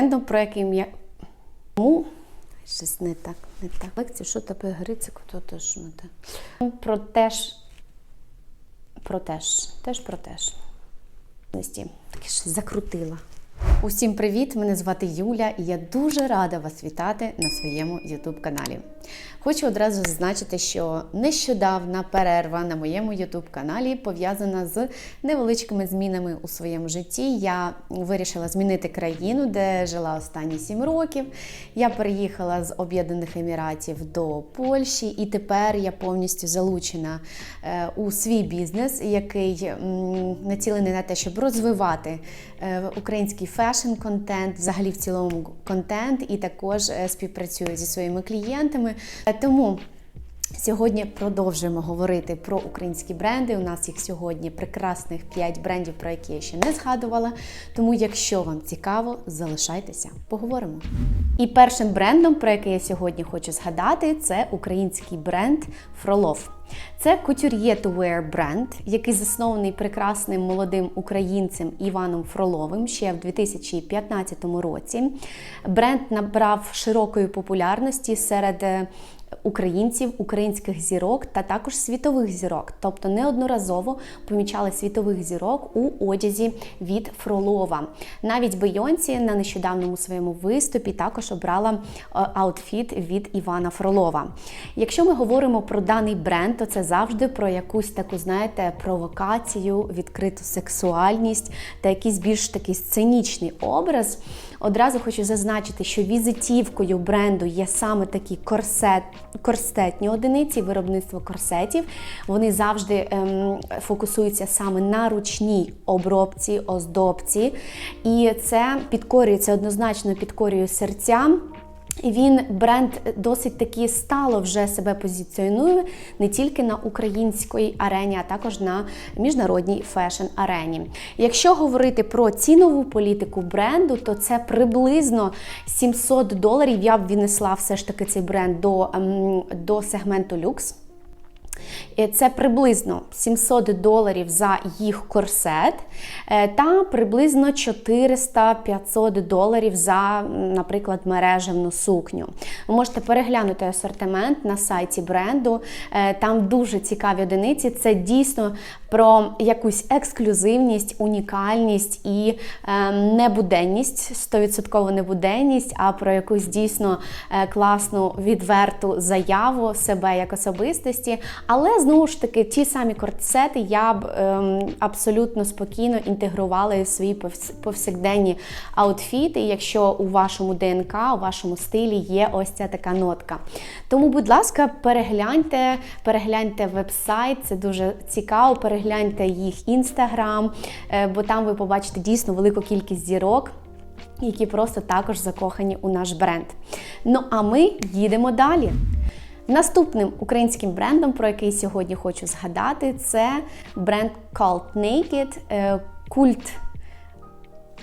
брендом, про який я. Тому щось не так, не так. Лекція, що тебе грицик, то то так. Про теж. Про теж. Теж про теж. Таке щось закрутила. Усім привіт! Мене звати Юля, і я дуже рада вас вітати на своєму YouTube каналі. Хочу одразу зазначити, що нещодавна перерва на моєму YouTube каналі пов'язана з невеличкими змінами у своєму житті. Я вирішила змінити країну, де жила останні 7 років. Я переїхала з Об'єднаних Еміратів до Польщі, і тепер я повністю залучена е, у свій бізнес, який націлений на те, щоб розвивати е, український фешн-контент, взагалі в цілому контент, і також е, співпрацюю зі своїми клієнтами. Е, Тому Сьогодні продовжуємо говорити про українські бренди. У нас їх сьогодні прекрасних 5 брендів, про які я ще не згадувала. Тому, якщо вам цікаво, залишайтеся, поговоримо. І першим брендом, про який я сьогодні хочу згадати, це український бренд Фролов. Це Couturier to Wear бренд, який заснований прекрасним молодим українцем Іваном Фроловим ще в 2015 році. Бренд набрав широкої популярності серед е, українців, українських зірок та також світових зірок. Тобто неодноразово помічали світових зірок у одязі від Фролова. Навіть Бейонсі на нещодавньому своєму виступі також обрала е, аутфіт від Івана Фролова. Якщо ми говоримо про даний бренд, то це завжди про якусь таку, знаєте, провокацію, відкриту сексуальність та якийсь більш такий сценічний образ. Одразу хочу зазначити, що візитівкою бренду є саме такі корсет, корсетні одиниці, виробництво корсетів. Вони завжди ем, фокусуються саме на ручній обробці, оздобці. І це підкорюється однозначно підкорює серця. Він бренд досить таки стало вже себе позиціонує не тільки на українській арені, а також на міжнародній фешн-арені. Якщо говорити про цінову політику бренду, то це приблизно 700 доларів. Я б віднесла все ж таки цей бренд до, ем, до сегменту люкс. І Це приблизно 700 доларів за їх корсет е, та приблизно 400-500 доларів за, наприклад, мережевну сукню. Ви можете переглянути асортимент на сайті бренду. Е, Там дуже цікаві одиниці. Це дійсно про якусь ексклюзивність, унікальність і е, небуденність, 100% небуденність, а про якусь дійсно е, класну відверту заяву себе як особистості. Але знову ж таки, ті самі корсети я б ем, абсолютно спокійно інтегрувала в свої повсякденні аутфіти, якщо у вашому ДНК, у вашому стилі є ось ця така нотка. Тому, будь ласка, перегляньте, перегляньте веб-сайт, це дуже цікаво. Перегляньте їх інстаграм, е, бо там ви побачите дійсно велику кількість зірок. Які просто також закохані у наш бренд. Ну а ми їдемо далі. Наступним українським брендом, про який сьогодні хочу згадати, це бренд Cult Naked, е, культ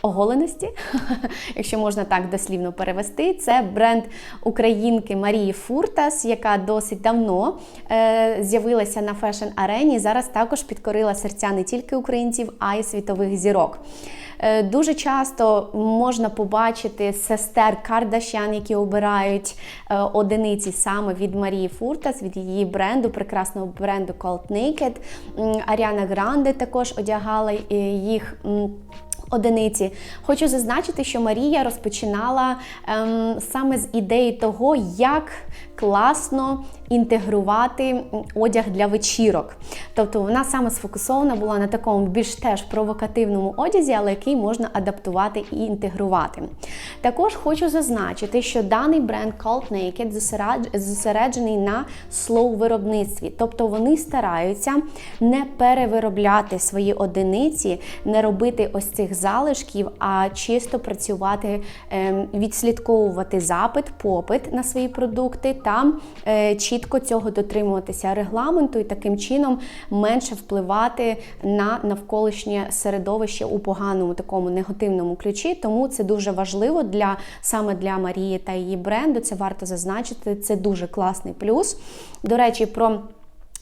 оголеності, якщо можна так дослівно перевести. Це бренд українки Марії Фуртас, яка досить давно е, з'явилася на фешн-арені. Зараз також підкорила серця не тільки українців, а й світових зірок. Е, Дуже часто можна побачити сестер Кардашян, які обирають е, одиниці саме від Марії Фуртас, від її бренду, прекрасного бренду Cult Naked. Аріана Гранде також одягала їх. Одиниці хочу зазначити, що Марія розпочинала ем, саме з ідеї того, як класно інтегрувати одяг для вечірок. Тобто вона саме сфокусована була на такому більш теж провокативному одязі, але який можна адаптувати і інтегрувати. Також хочу зазначити, що даний бренд Cult Naked зосереджений на slow виробництві, тобто вони стараються не перевиробляти свої одиниці, не робити ось цих залишків, а чисто працювати, ем, відслідковувати запит, попит на свої продукти та е, чітко цього дотримуватися регламенту і таким чином менше впливати на навколишнє середовище у поганому такому негативному ключі. Тому це дуже важливо для саме для Марії та її бренду. Це варто зазначити. Це дуже класний плюс. До речі, про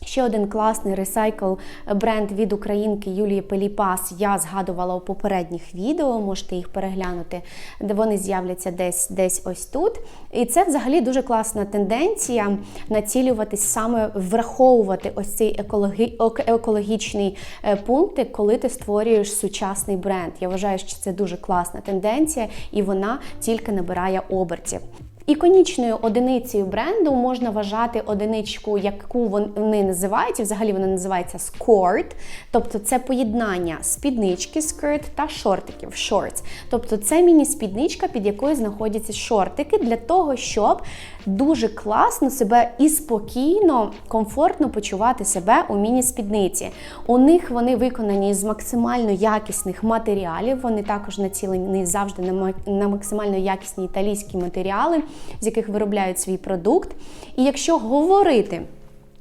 Ще один класний ресайкл бренд від українки Юлії Пеліпас. Я згадувала у попередніх відео, можете їх переглянути, де вони з'являться десь десь ось тут. І це взагалі дуже класна тенденція націлюватись саме враховувати ось цей екологі, екологічний е, пункт, коли ти створюєш сучасний бренд. Я вважаю, що це дуже класна тенденція, і вона тільки набирає обертів. Іконічною одиницею бренду можна вважати одиничку, яку вони називають, і взагалі вона називається skort, тобто це поєднання спіднички skirt та шортиків shorts. Тобто це міні-спідничка, під якою знаходяться шортики, для того, щоб дуже класно себе і спокійно, комфортно почувати себе у міні-спідниці. У них вони виконані з максимально якісних матеріалів. Вони також націлені завжди на максимально якісні італійські матеріали з яких виробляють свій продукт. І якщо говорити,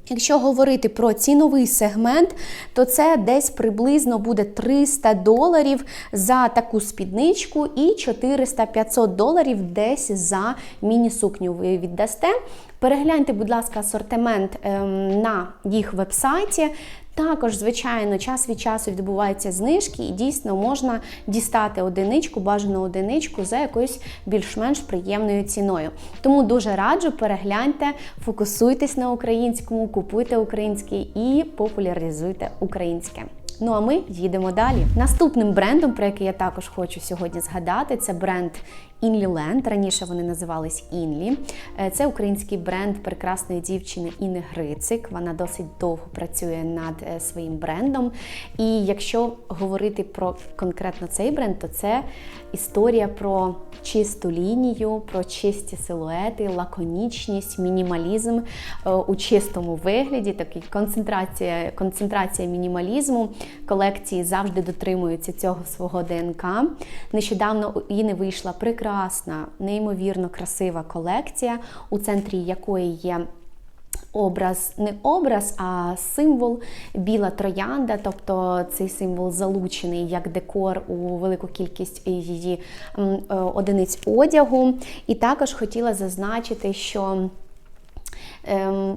Якщо говорити про ціновий сегмент, то це десь приблизно буде 300 доларів за таку спідничку і 400-500 доларів десь за міні-сукню ви віддасте. Перегляньте, будь ласка, асортимент ем, на їх вебсайті. Також, звичайно, час від часу відбуваються знижки, і дійсно можна дістати одиничку, бажану одиничку за якоюсь більш-менш приємною ціною. Тому дуже раджу, перегляньте, фокусуйтесь на українському, купуйте українське і популяризуйте українське. Ну а ми їдемо далі. Наступним брендом, про який я також хочу сьогодні згадати, це бренд Inliland. Раніше вони називались Інлі. Е, це український бренд прекрасної дівчини Іни Грицик. Вона досить довго працює над е, своїм брендом. І якщо говорити про конкретно цей бренд, то це історія про чисту лінію, про чисті силуети, лаконічність, мінімалізм е, у чистому вигляді. Такий концентрація, концентрація мінімалізму. Колекції завжди дотримуються цього свого ДНК. Нещодавно у Іни вийшла прекрасна прекрасна, неймовірно красива колекція, у центрі якої є. Образ, не образ, а символ біла троянда, тобто цей символ залучений як декор у велику кількість її е, одиниць одягу. І також хотіла зазначити, що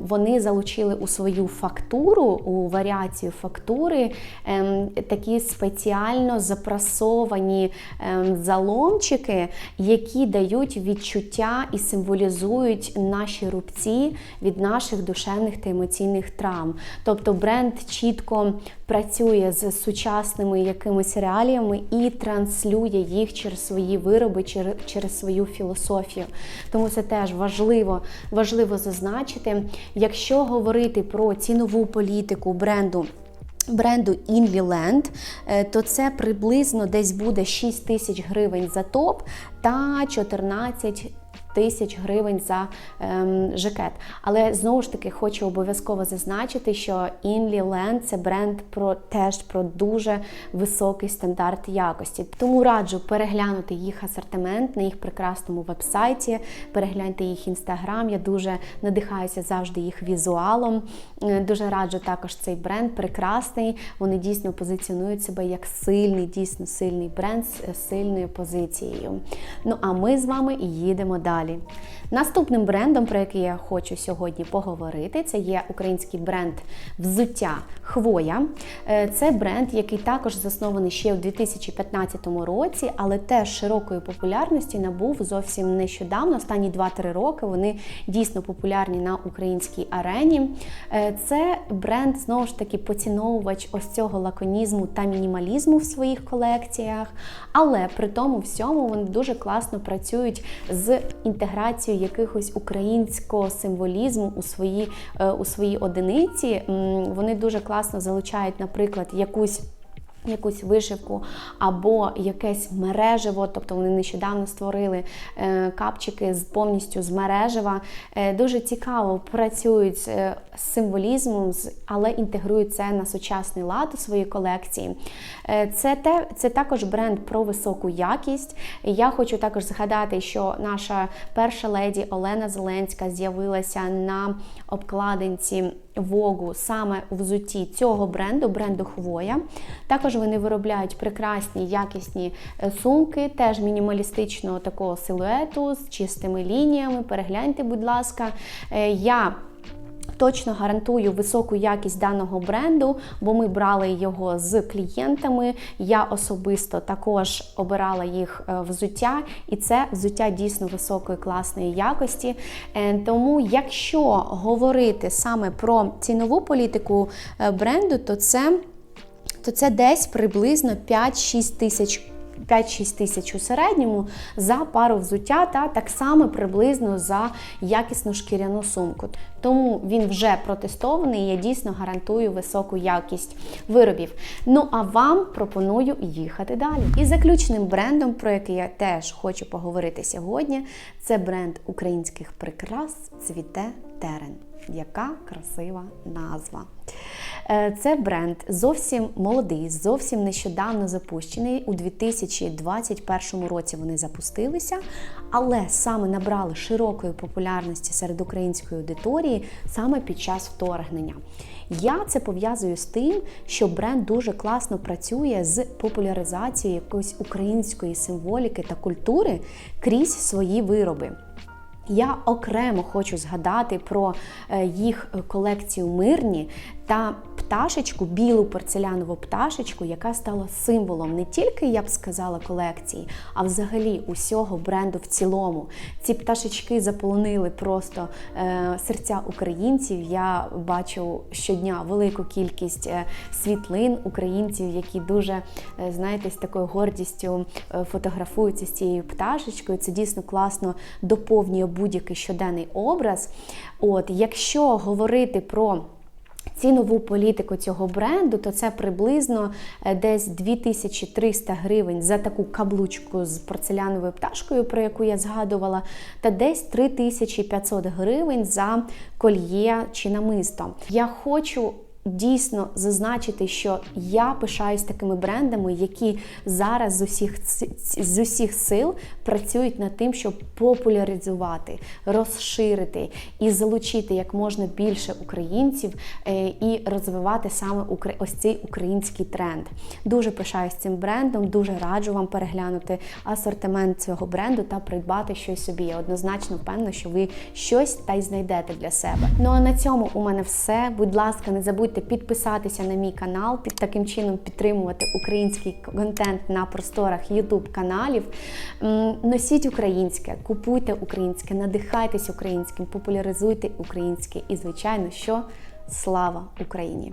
вони залучили у свою фактуру, у варіацію фактури ем, такі спеціально запрасовані ем, заломчики, які дають відчуття і символізують наші рубці від наших душевних та емоційних травм. Тобто бренд чітко працює з сучасними якимись реаліями і транслює їх через свої вироби, через свою філософію. Тому це теж важливо, важливо зазначити. Якщо говорити про цінову політику бренду. Бренду Inviland, е, то це приблизно десь буде 6 тисяч гривень за топ та 14 тисяч гривень за ем, жакет. Але знову ж таки хочу обов'язково зазначити, що Inly Land це бренд про теж про дуже високий стандарт якості. Тому раджу переглянути їх асортимент на їх прекрасному вебсайті, перегляньте їх інстаграм. Я дуже надихаюся завжди їх візуалом. Е, дуже раджу також цей бренд, прекрасний. Вони дійсно позиціонують себе як сильний, дійсно сильний бренд з сильною позицією. Ну а ми з вами їдемо далі далі. Наступним брендом, про який я хочу сьогодні поговорити, це є український бренд взуття Хвоя. Е, це бренд, який також заснований ще у 2015 році, але теж широкої популярності набув зовсім нещодавно. Останні 2-3 роки вони дійсно популярні на українській арені. Е, це бренд, знову ж таки, поціновувач ось цього лаконізму та мінімалізму в своїх колекціях. Але при тому всьому вони дуже класно працюють з інтеграцію якихось українського символізму у свої, е, у свої одиниці. Вони дуже класно залучають, наприклад, якусь. Якусь вишивку або якесь мережево, тобто вони нещодавно створили е, капчики з повністю з мережева. Е, дуже цікаво працюють з е, символізмом, але інтегрують це на сучасний лад у своїй колекції. Це те, це також бренд про високу якість. Я хочу також згадати, що наша перша леді Олена Зеленська з'явилася на обкладинці Вогу саме у взутті цього бренду, бренду Хвоя. Також вони виробляють прекрасні якісні е, сумки, теж мінімалістичного такого силуету з чистими лініями. Перегляньте, будь ласка, е, я точно гарантую високу якість даного бренду, бо ми брали його з клієнтами. Я особисто також обирала їх е, взуття, і це взуття дійсно високої класної якості. Тому, якщо говорити саме про цінову політику бренду, то це то це десь приблизно 5-6 тисяч. 5-6 тисяч у середньому за пару взуття, та так само приблизно за якісну шкіряну сумку. Тому він вже протестований, я дійсно гарантую високу якість виробів. Ну а вам пропоную їхати далі. І заключним брендом, про який я теж хочу поговорити сьогодні, це бренд українських прикрас Цвіте Терен. Яка красива назва. Е, Це бренд зовсім молодий, зовсім нещодавно запущений. У 2021 році вони запустилися, але саме набрали широкої популярності серед української аудиторії саме під час вторгнення. Я це пов'язую з тим, що бренд дуже класно працює з популяризацією якоїсь української символіки та культури крізь свої вироби. Я окремо хочу згадати про е, їх колекцію мирні та пташечку, білу порцелянову пташечку, яка стала символом не тільки, я б сказала, колекції, а взагалі усього бренду в цілому. Ці пташечки заполонили просто е, серця українців. Я бачу щодня велику кількість е, світлин українців, які дуже, е, знаєте, з такою гордістю е, фотографуються з цією пташечкою. Це дійсно класно доповнює будь-який щоденний образ. От, якщо говорити про Цінову політику цього бренду, то це приблизно е, десь 2300 гривень за таку каблучку з порцеляновою пташкою, про яку я згадувала, та десь 3500 гривень за кольє чи намисто. Я хочу дійсно зазначити, що я пишаюсь такими брендами, які зараз з усіх з усіх сил працюють над тим, щоб популяризувати, розширити і залучити як можна більше українців е, і розвивати саме ось цей український тренд. Дуже пишаюсь цим брендом, дуже раджу вам переглянути асортимент цього бренду та придбати щось собі. Я однозначно впевнена, що ви щось та й знайдете для себе. Ну а на цьому у мене все. Будь ласка, не забудьте підписатися на мій канал, таким чином підтримувати український контент на просторах YouTube каналів. Носіть українське, купуйте українське, надихайтесь українським, популяризуйте українське і, звичайно, що слава Україні!